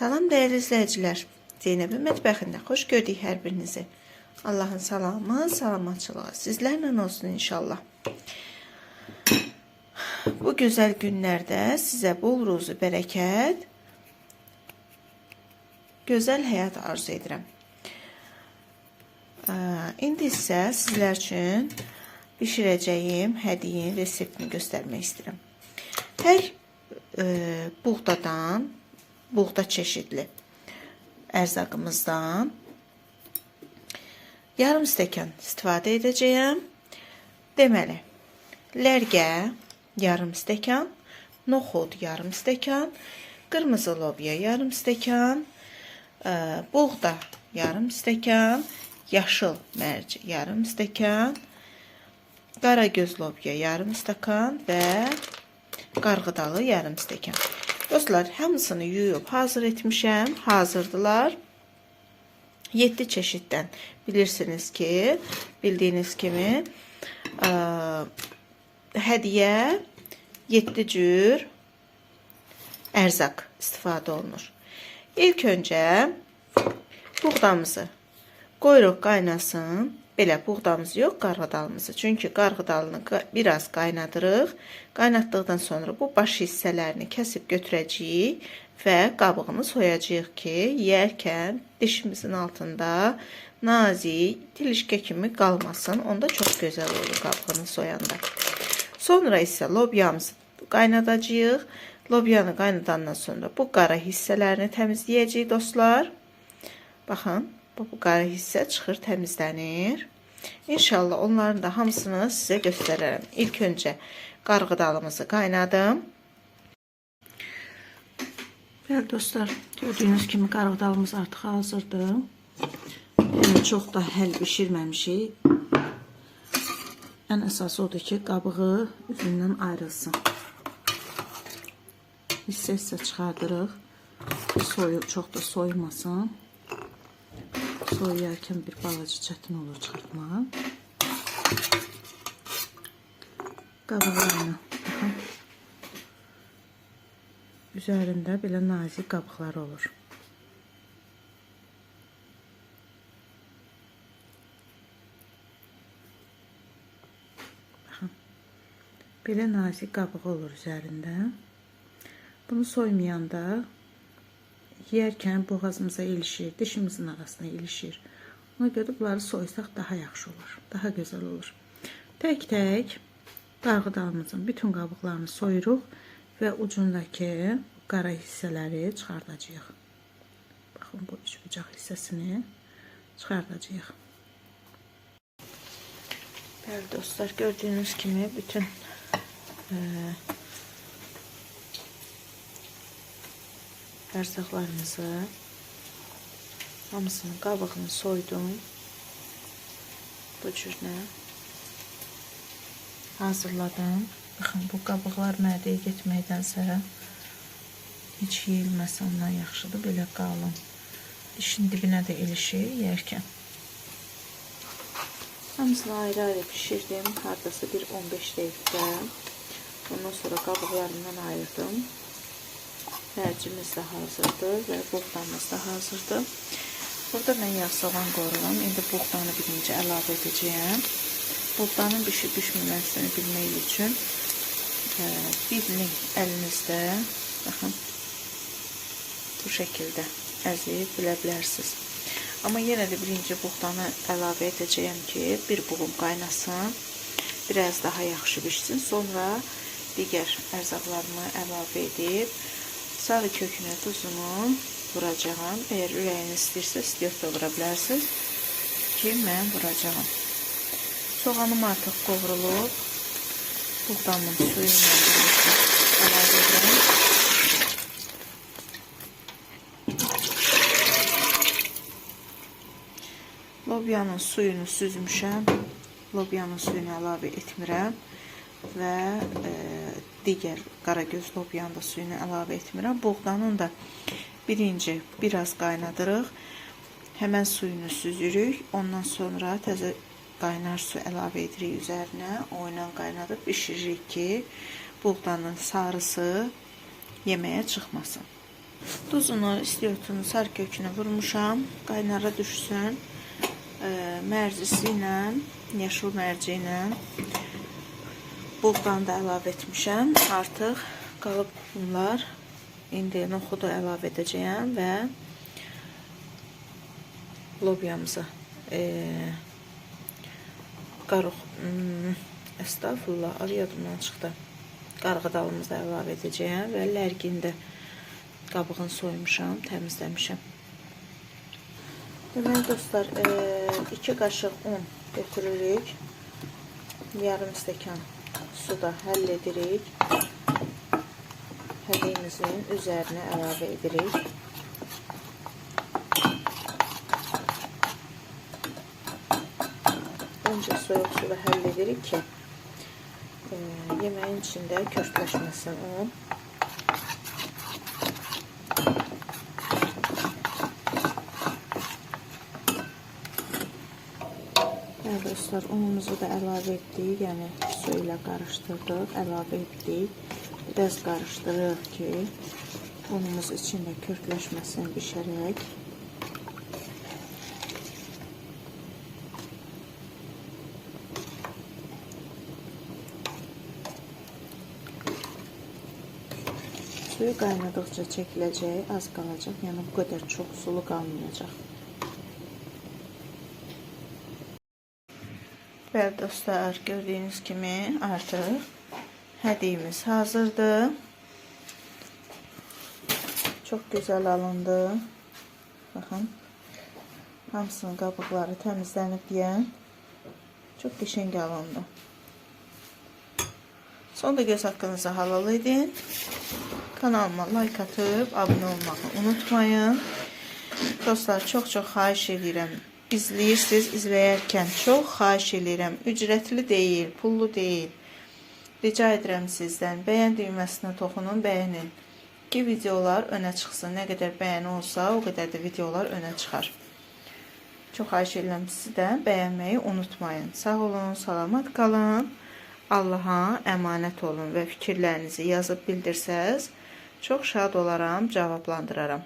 Salam değerli izleyiciler. Zeynep'in mətbəxində xoş gördük hər birinizi. Allahın salamı, salamatçılığı sizlərlə olsun inşallah. Bu güzel günlərdə sizə bol ruzu, bərəkət, gözəl həyat arzu edirəm. İndi isə sizlər üçün bişirəcəyim hədiyin reseptini göstərmək istəyirəm. Hər e, buğdadan, buğda çeşidli ərzaqımızdan yarım stəkan istifadə edəcəyəm. Deməli, lərgə yarım stəkan, noxud yarım stəkan, qırmızı lobya yarım stəkan, ə, buğda yarım stəkan, yaşıl mərc yarım stəkan, qara göz lobya yarım stəkan və qarğıdalı yarım stəkan. Dostlar, hamısını yuyub hazır etmişəm. Hazırdılar. 7 çeşiddən bilirsiniz ki, bildiyiniz kimi ə, hədiyyə 7 cür ərzaq istifadə olunur. İlk öncə buğdamızı qoyuruq qaynasın. Belə buğdamız yox, qarğıdalımızı. Çünki qarğıdalını qa- biraz qaynadırıq. Qaynatdıqdan sonra bu baş hissələrini kəsib götürəcəyik və qabığını soyacağıq ki, yeyərkən dişimizin altında nazik, tilişkə kimi qalmasın. Onda çox gözəl olur qabığını soyanda. Sonra isə lobyamızı qaynadacağıq. Lobyanı qaynadandan sonra bu qara hissələrini təmizləyəcəyik dostlar. Baxın, bu, bu qara hissə çıxır, təmizlənir. İnşallah onların da hamısını sizə göstərərəm. İlk öncə qarğıdalımızı qaynadım. Bəli dostlar, gördüyünüz kimi qarğıdalımız artıq hazırdır. Yəni çox da həll bişirməmişik. Ən əsası odur ki, qabığı üzündən ayrılsın. Hissə-hissə çıxardırıq. Soyuq, çox da soymasın. Soyuyarkən bir balaca çətin olur çıxartmaq. Qabıqlarını baxın. Üzərində belə nazik qabıqlar olur. Baxın. Belə nazik qabığı olur üzərində. Bunu soymayanda yeyərkən boğazımıza ilişir, dişimizin arasına ilişir. Ona görə bunları soysaq daha yaxşı olur, daha gözəl olur. Tək-tək qarğıdalımızın bütün qabıqlarını soyuruq və ucundakı qara hissələri çıxardacağıq. Baxın bu üç bucaq hissəsini çıxardacağıq. Bəli dostlar, gördüyünüz kimi bütün e, ərzaqlarımızı hamısının qabığını soydum. Bu cürlə hazırladım. Baxın, bu qabıqlar mədəyə getməkdənsə heç yeyilməsə ondan yaxşıdır. Belə qalın. Dişin dibinə də ilişir yeyərkən. Hamısını ayrı-ayrı pişirdim. Hardasa bir 15 dəqiqə. Ondan sonra qabıqlarından ayırdım. Mərcimiz də hazırdır və buğdamız da hazırdır. Burada mən yağ soğan qoyuram. İndi buğdanı birinci əlavə edəcəyəm. Buğdanın bişib bişməməsini bilmək üçün e, birini əlinizdə baxın bu şəkildə əzib bilə bilərsiniz. Amma yenə də birinci buğdanı əlavə edəcəyəm ki, bir buğum qaynasın, biraz daha yaxşı bişsin. Sonra digər ərzaqlarımı əlavə edib sarı kökünə duzunu vuracağım. Əgər ürəyiniz istəyirsə, istəyirsə də vura bilərsiniz ki, mən vuracağım. Soğanım artıq qovrulub. Buğdamın suyu ilə. Lobyanın suyunu süzmüşəm. Lobyanın suyunu əlavə etmirəm və e, digər qaragöz lobyanın da suyunu əlavə etmirəm. Buğdanın da birinci biraz qaynadırıq. Həmən suyunu süzürük. Ondan sonra təzə qaynar su əlavə edirik üzərinə. O ilə qaynadıb bişiririk ki, buğdanın sarısı yeməyə çıxmasın. Duzunu, istiotunu, sarı kökünü vurmuşam. Qaynara düşsün. Mərcisi ilə, yaşıl mərci ilə bulqdan da əlavə etmişəm. Artıq qalıb bunlar. İndi noxudu əlavə edəcəyəm və lobyamızı e, qarıq hmm, estağfurullah adı yadımdan çıxdı. Qarğıdalımızı əlavə edəcəyəm və lərgində qabığını soymuşam, təmizləmişəm. Deməli dostlar, 2 qaşıq un götürürük. Yarım stəkan suda həll edirik. Hədiyimizin üzərinə əlavə edirik. Öncə soyuq suda həll ki, e, yeməyin içində körtləşməsin un. Dostlar unumuzu da əlavə etdik. Yəni su ilə qarışdırdıq, əlavə etdik. Biraz qarışdırırıq ki, unumuz içində körtləşməsin bişərək. Suyu qaynadıqca çəkiləcək, az qalacaq. Yəni bu qədər çox sulu qalmayacaq. Bəli dostlar, gördüyünüz kimi artıq hədiyimiz hazırdır. Çox gözəl alındı. Baxın. Hamısının qabıqları təmizlənib deyən. Çox qəşəng alındı. Sonda göz haqqınızı halal edin. Kanalıma like atıp abone olmağı unutmayın. Dostlar çok-çok xahiş edirəm. İzləyirsiniz, izləyərkən çox xahiş edirəm. Ücretli değil, pullu değil. Rica edirəm sizdən bəyən düyməsinə toxunun, bəyənin. Ki videolar önə çıxsın. Nə qədər bəyəni olsa, o qədər də videolar önə çıxar. Çox xahiş edirəm sizdən bəyənməyi unutmayın. Sağ olun, salamat qalın. Allaha əmanət olun və fikirlərinizi yazıb bildirsəz, Çox şad olaram, cavablandıraram.